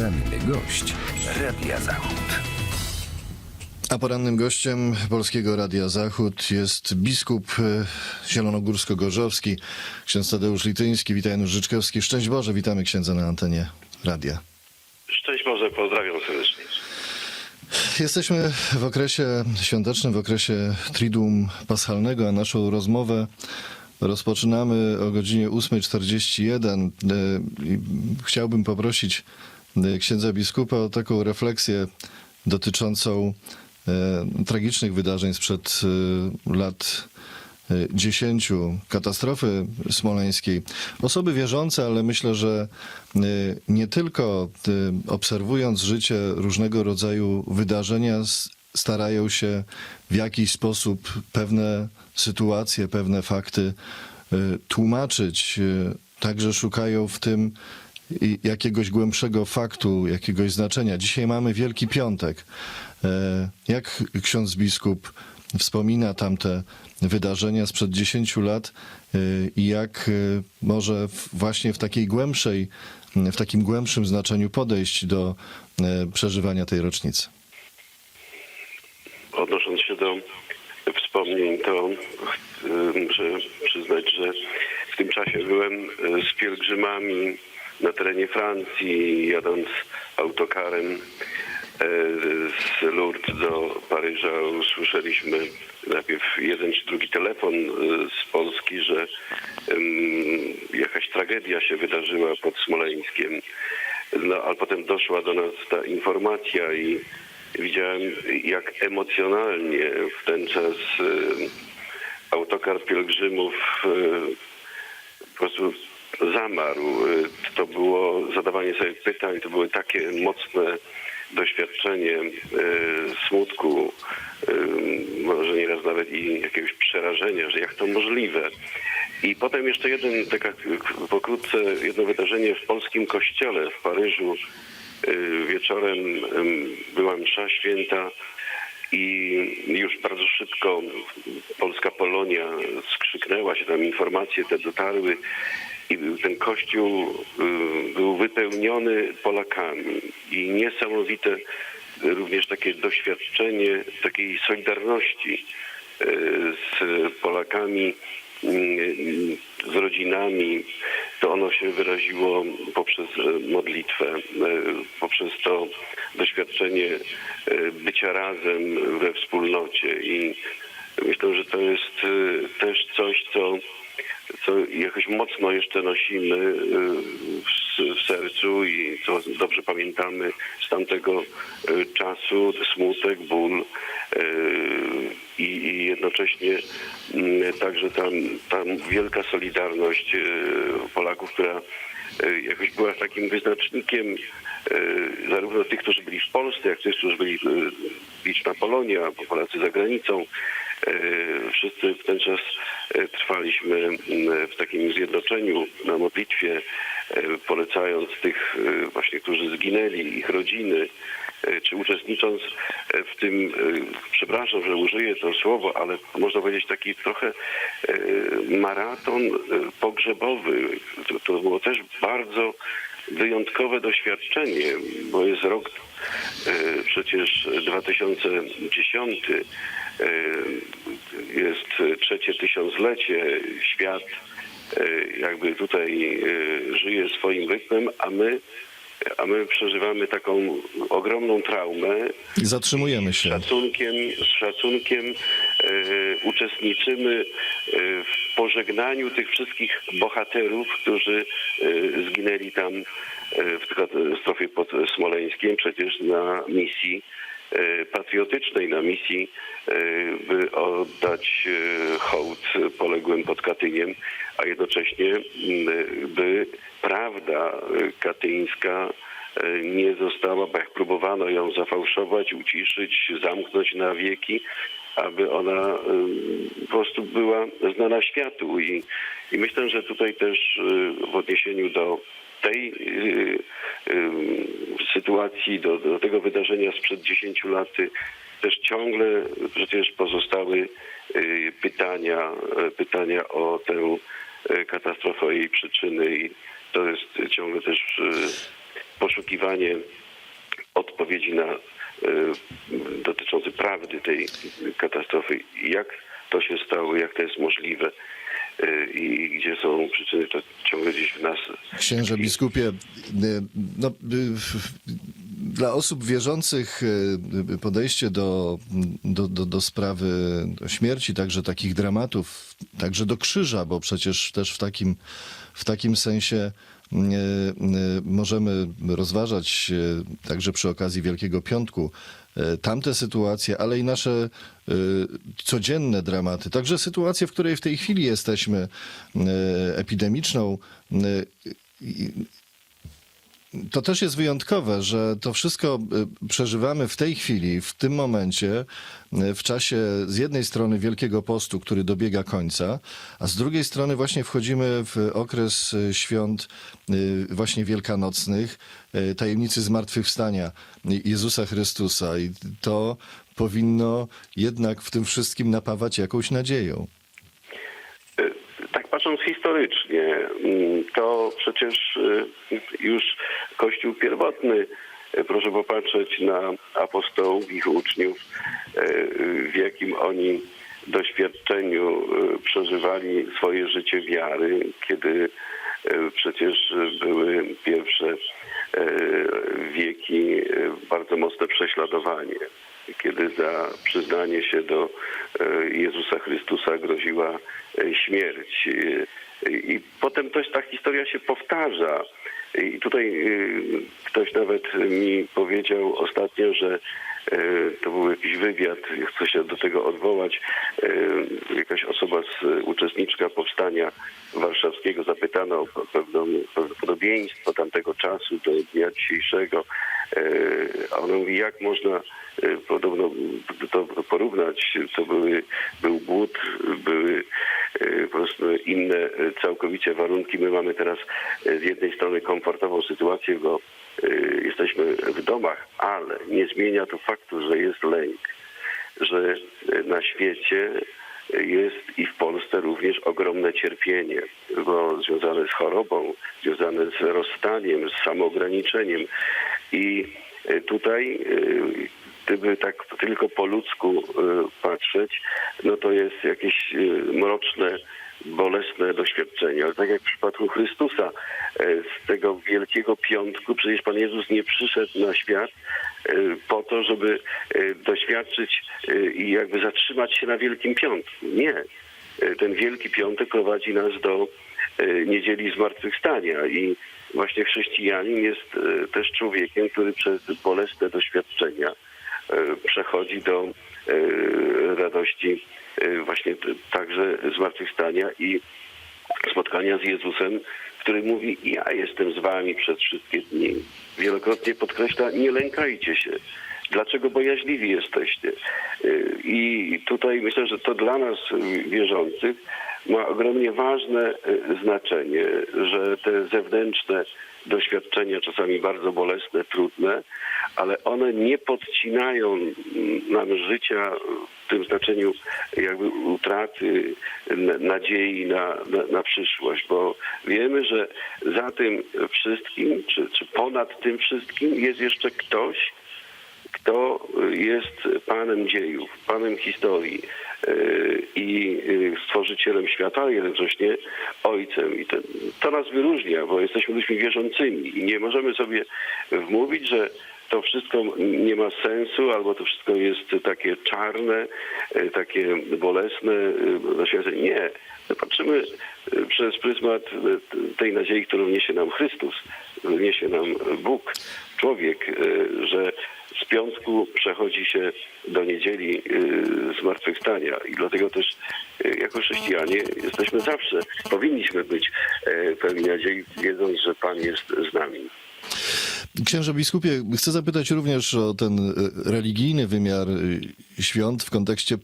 Poranny gość Radia Zachód. A porannym gościem Polskiego Radia Zachód jest biskup e, zielonogórsko-gorzowski, ksiądz Tadeusz Lityński. Witaj Janusz Życzkowski. Szczęść Boże, witamy księdza na antenie radia. Szczęść Boże, pozdrawiam serdecznie. Jesteśmy w okresie świątecznym, w okresie Triduum Paschalnego, a naszą rozmowę rozpoczynamy o godzinie 8.41. E, i Chciałbym poprosić księdza biskupa o taką refleksję dotyczącą e, tragicznych wydarzeń sprzed e, lat e, dziesięciu katastrofy smoleńskiej. Osoby wierzące, ale myślę, że nie tylko obserwując życie różnego rodzaju wydarzenia, starają się w jakiś sposób pewne sytuacje, pewne fakty tłumaczyć. Także szukają w tym jakiegoś głębszego faktu, jakiegoś znaczenia. Dzisiaj mamy Wielki Piątek. E, Jak ksiądz biskup wspomina tamte wydarzenia sprzed 10 lat e, i jak e, może właśnie w takiej głębszej, w takim głębszym znaczeniu podejść do przeżywania tej rocznicy? Odnosząc się do wspomnień, to muszę przyznać, że w tym czasie byłem z pielgrzymami na terenie Francji, jadąc autokarem y, z Lourdes do Paryża. Usłyszeliśmy najpierw jeden czy drugi telefon y, z Polski, że jakaś tragedia się wydarzyła pod Smoleńskiem. No, ale potem doszła do nas ta informacja i widziałem, jak emocjonalnie w ten czas y, autokar pielgrzymów po prostu zamarł. Y, To było zadawanie sobie pytań, to były takie mocne doświadczenie y, smutku, y, może nieraz nawet i jakiegoś przerażenia, że jak to możliwe. I potem jeszcze jeden, taka pokrótce, jedno wydarzenie w polskim kościele w Paryżu. Wieczorem była msza święta i już bardzo szybko polska Polonia skrzyknęła się, tam informacje te dotarły i ten kościół y, był wypełniony Polakami. I niesamowite również takie doświadczenie takiej solidarności y, z Polakami, y, z rodzinami, to ono się wyraziło poprzez modlitwę, poprzez to doświadczenie bycia razem we wspólnocie. I myślę, że to jest też coś, co, co jakoś mocno jeszcze nosimy e, w, sercu i co dobrze pamiętamy z tamtego e, czasu, smutek, ból e, i, jednocześnie mm, także tam, tam wielka solidarność Polaków, która jakoś była takim wyznacznikiem zarówno tych, którzy byli w Polsce, jak tych, którzy byli e, liczna Polonia, albo Polacy za granicą. E, Wszyscy w ten czas trwaliśmy w takim zjednoczeniu na modlitwie, polecając tych właśnie, którzy zginęli, ich rodziny, czy uczestnicząc w tym, przepraszam, że użyję to słowo, ale można powiedzieć taki trochę maraton pogrzebowy. To było też bardzo wyjątkowe doświadczenie, bo jest rok e, przecież 2010, e, jest trzecie tysiąclecie, świat e, jakby tutaj żyje swoim rytmem, a my a my przeżywamy taką ogromną traumę. I zatrzymujemy Z się. szacunkiem, z szacunkiem uczestniczymy e, w pożegnaniu tych wszystkich bohaterów, którzy e, zginęli tam e, w katastrofie pod Smoleńskiem, przecież na misji e, patriotycznej, na misji, e, by oddać e, hołd poległym pod Katyniem, a jednocześnie by prawda e, katyńska e, nie została, bo jak próbowano ją zafałszować, uciszyć, zamknąć na wieki, aby ona po prostu była znana światu. I, i myślę, że tutaj też y, w odniesieniu do tej y, sytuacji, do, do tego wydarzenia sprzed 10 lat, y, też ciągle przecież pozostały pytania, y, pytania o tę y, katastrofę i jej przyczyny i to jest ciągle też poszukiwanie odpowiedzi na e, dotyczące prawdy tej katastrofy. Jak to się stało, jak to jest możliwe e, i gdzie są przyczyny, to ciągle gdzieś w nas. Księże biskupie, y, no, y, dla osób wierzących y, podejście do, do, do, do sprawy śmierci, także takich dramatów, także do krzyża, bo przecież też w takim, w takim sensie y, y, możemy rozważać y, także przy okazji Wielkiego Piątku tamte sytuacje, ale i nasze codzienne dramaty, także sytuację, w której w tej chwili jesteśmy, epidemiczną. To też jest wyjątkowe, że to wszystko y, przeżywamy w tej chwili, w tym momencie, y, w czasie z jednej strony Wielkiego Postu, który dobiega końca, a z drugiej strony właśnie wchodzimy w okres y, świąt właśnie wielkanocnych, tajemnicy zmartwychwstania Jezusa Chrystusa i to powinno jednak w tym wszystkim napawać jakąś nadzieją. Tak patrząc historycznie, mm, to przecież e, już Kościół pierwotny, e, proszę popatrzeć na apostołów, ich uczniów, e, w jakim oni doświadczeniu przeżywali swoje życie wiary, kiedy przecież były pierwsze wieki bardzo mocne prześladowanie kiedy za przyznanie się do e, Jezusa Chrystusa groziła e, śmierć. E, I potem też ta historia się powtarza. I tutaj ktoś nawet mi powiedział ostatnio, że to był jakiś wywiad, chcę się do tego odwołać. Jakaś osoba z uczestniczka powstania warszawskiego zapytana o pewne podobieństwo tamtego czasu do dnia dzisiejszego. E, A ona mówi, jak można e, podobno to porównać, to były, był głód, były e, po prostu inne e, całkowicie warunki. My mamy teraz z jednej strony komfortową sytuację, bo jesteśmy w domach, ale nie zmienia to faktu, że jest lęk, że na świecie jest i w Polsce również ogromne cierpienie, bo związane z chorobą, związane z rozstaniem, z samoograniczeniem. I e, tutaj, e, gdyby tak tylko po ludzku e, patrzeć, no to jest jakieś mroczne, bolesne doświadczenie. Ale tak jak w przypadku Chrystusa, z tego wielkiego piątku, przecież Pan Jezus nie przyszedł na świat po to, żeby doświadczyć i jakby zatrzymać się na Wielkim Piątku. Nie. Ten Wielki Piątek prowadzi nas do niedzieli zmartwychwstania i właśnie chrześcijanin jest e, też człowiekiem, który przez bolesne doświadczenia e, przechodzi do e, radości właśnie także zmartwychwstania i spotkania z Jezusem, który mówi, ja jestem z wami przez wszystkie dni. Wielokrotnie podkreśla, nie lękajcie się. Dlaczego bojaźliwi jesteście? I tutaj myślę, że to dla nas wierzących ma ogromnie ważne y, znaczenie, że te zewnętrzne doświadczenia, czasami bardzo bolesne, trudne, ale one nie podcinają mm, nam życia w tym znaczeniu jakby utraty nadziei na, na, na przyszłość, bo wiemy, że za tym wszystkim, czy, czy ponad tym wszystkim jest jeszcze ktoś, kto jest panem dziejów, panem historii yy, i yy, stworzycielem świata, ale jednocześnie ojcem. I to, to nas wyróżnia, bo jesteśmy ludźmi wierzącymi i nie możemy sobie wmówić, że to wszystko nie ma sensu, albo to wszystko jest takie czarne, yy, takie bolesne. doświadczenie. Nie. My patrzymy yy, przez pryzmat tej nadziei, którą niesie nam Chrystus, niesie nam Bóg, człowiek, że z piątku przechodzi się do niedzieli zmartwychwstania i dlatego też jako chrześcijanie jesteśmy zawsze, powinniśmy być pełni nadziei, wiedząc, że Pan jest z nami. Księże biskupie, chcę zapytać również o ten e, religijny wymiar e, świąt w kontekście e,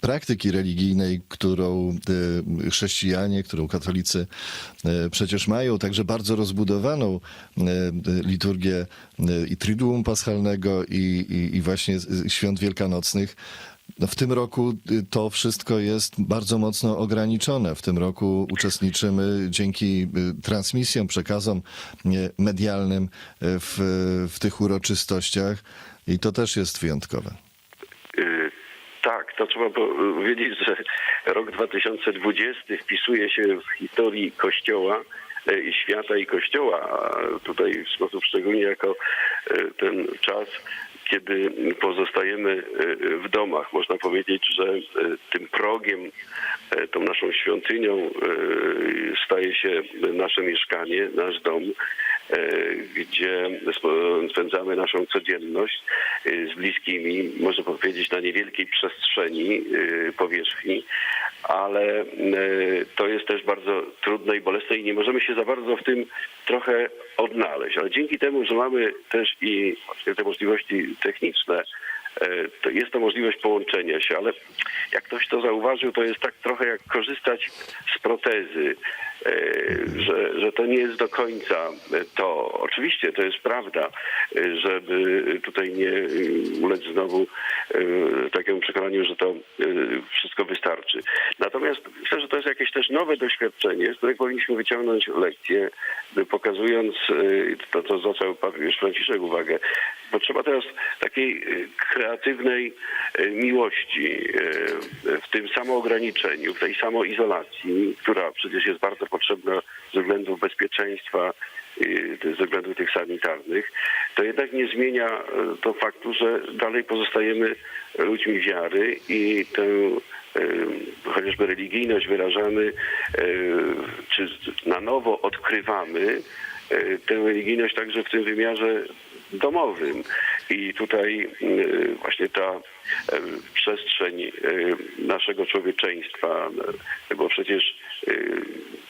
praktyki religijnej, którą chrześcijanie, którą katolicy przecież mają, także bardzo rozbudowaną liturgię i Triduum Paschalnego i, i, i właśnie świąt wielkanocnych. No w tym roku y, to wszystko jest bardzo mocno ograniczone. W tym roku uczestniczymy dzięki y, transmisjom, przekazom nie, medialnym y, w, w tych uroczystościach i to też jest wyjątkowe. Y, Tak, to trzeba powiedzieć, że rok 2020 wpisuje się w historii Kościoła, e, świata i Kościoła, tutaj w sposób szczególny jako ten czas, kiedy pozostajemy e, w domach. Można powiedzieć, że e, tym progiem, e, tą naszą świątynią e, staje się nasze mieszkanie, nasz dom, e, gdzie spędzamy naszą codzienność e, z bliskimi, można powiedzieć na niewielkiej przestrzeni, e, powierzchni, ale e, to jest też bardzo trudne i bolesne i nie możemy się za bardzo w tym trochę odnaleźć. Ale dzięki temu, że mamy też i te możliwości techniczne, to jest to możliwość połączenia się, ale jak ktoś to zauważył, to jest tak trochę jak korzystać z protezy, e, że, że to nie jest do końca to. Oczywiście to jest prawda, e, żeby tutaj nie e, ulec znowu e, takiemu przekonaniu, że to e, wszystko wystarczy. Natomiast myślę, że to jest jakieś też nowe doświadczenie, z którego powinniśmy wyciągnąć lekcje, pokazując e, to, co zwracał papież Franciszek uwagę. Potrzeba teraz takiej e, kreatywnej e, miłości e, w tym samoograniczeniu, w tej samoizolacji, która przecież jest bardzo potrzebna ze względów bezpieczeństwa, y, ze względów tych sanitarnych, to jednak nie zmienia to faktu, że dalej pozostajemy ludźmi wiary i tę chociażby religijność wyrażamy, czy na nowo odkrywamy tę religijność także w tym wymiarze domowym. I tutaj e, właśnie ta e, przestrzeń e, naszego człowieczeństwa, bo przecież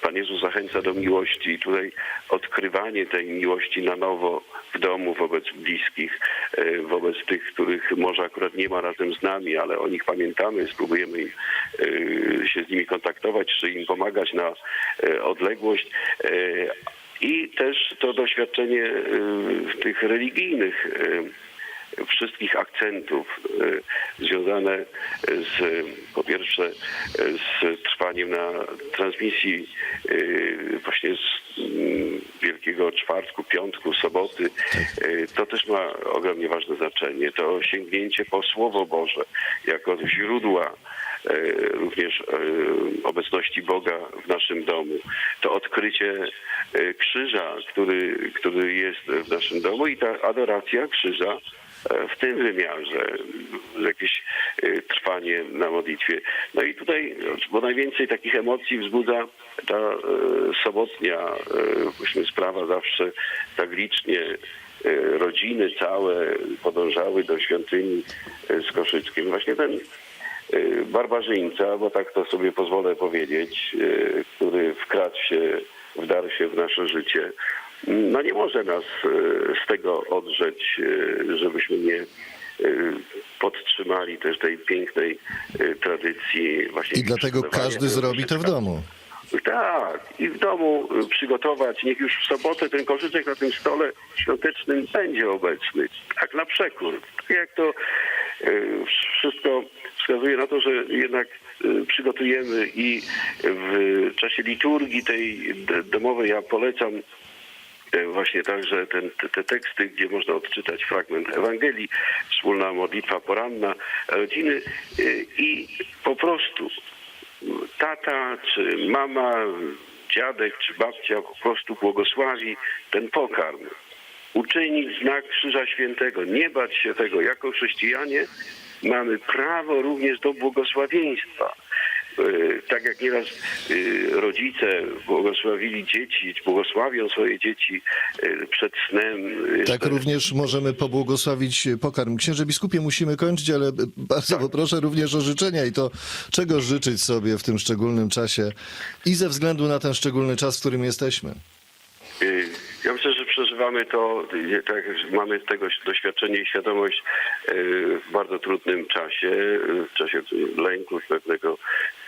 Pan Jezus zachęca do miłości i tutaj odkrywanie tej miłości na nowo w domu wobec bliskich, wobec tych, których może akurat nie ma razem z nami, ale o nich pamiętamy, spróbujemy się z nimi kontaktować, czy im pomagać na odległość. I też to doświadczenie e, tych religijnych e, wszystkich akcentów e, związane z, po pierwsze z trwaniem na transmisji właśnie z mm, Wielkiego Czwartku, Piątku, Soboty. To też ma ogromnie ważne znaczenie. To sięgnięcie po Słowo Boże jako źródła również e, obecności Boga w naszym domu. To odkrycie e, krzyża, który, który jest w naszym domu i ta adoracja krzyża e, w tym wymiarze, jakieś e, trwanie na modlitwie. No i tutaj, bo najwięcej takich emocji wzbudza ta e, sobotnia e, powiedzmy, sprawa zawsze tak licznie e, rodziny całe podążały do świątyni e, z koszyczkiem. Właśnie ten e, barbarzyńca, bo tak to sobie pozwolę powiedzieć, e, który wkradł się, wdarł się w nasze życie, no nie może nas e, z tego odrzeć, żebyśmy nie podtrzymali też tej pięknej tradycji właśnie I dlatego każdy zrobi to w domu. Tak, i w domu y, przygotować, niech już w sobotę ten koszyczek na tym stole świątecznym będzie obecny. Tak na przekór. Tak jak to y, wszystko wskazuje na to, że jednak y, przygotujemy i w czasie liturgii tej domowej ja polecam e, właśnie także ten, te, te teksty, gdzie można odczytać fragment Ewangelii, wspólna modlitwa poranna rodziny i po prostu tata, czy mama, dziadek, czy babcia po prostu błogosławi ten pokarm. Uczynić znak Krzyża Świętego, nie bać się tego. Jako chrześcijanie mamy prawo również do błogosławieństwa. E, Tak jak nieraz e, rodzice błogosławili dzieci, błogosławią swoje dzieci e, przed snem. Tak również możemy pobłogosławić pokarm. Księże biskupie, musimy kończyć, ale bardzo poproszę również o życzenia i to, czego życzyć sobie w tym szczególnym czasie i ze względu na ten szczególny czas, w którym jesteśmy. Ja myślę, przeżywamy to, tak, mamy tego doświadczenie i świadomość y, w bardzo trudnym czasie, w czasie lęku, pewnego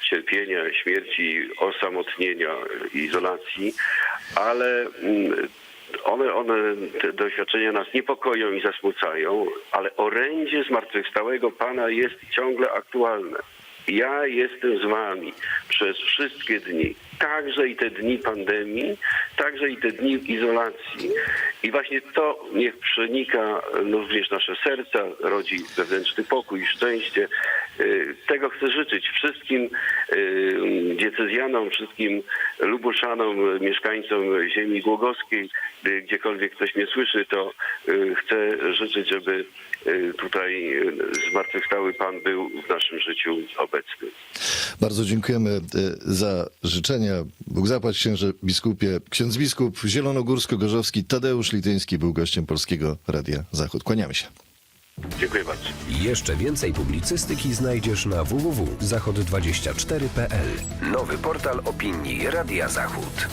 cierpienia, śmierci, osamotnienia, izolacji, ale mm, one, one, te doświadczenia nas niepokoją i zasmucają, ale orędzie zmartwychwstałego Pana jest ciągle aktualne. Ja jestem z wami przez wszystkie dni, także i te dni pandemii, także i te dni izolacji. I właśnie to niech przenika również nasze serca, rodzi wewnętrzny pokój, szczęście. Y, Tego chcę życzyć wszystkim y, diecezjanom, wszystkim lubuszanom, mieszkańcom ziemi głogowskiej. Y, Gdziekolwiek ktoś mnie słyszy, to chcę życzyć, żeby tutaj zmartwychwstały Pan był w naszym życiu obecny. Bardzo dziękujemy za życzenia. Bóg zapłać księże biskupie. Ksiądz biskup zielonogórsko-gorzowski Tadeusz Lityński był gościem Polskiego Radia Zachód. Kłaniamy się. Dziękuję bardzo. Jeszcze więcej publicystyki znajdziesz na www.zachod24.pl. Nowy portal opinii Radia Zachód.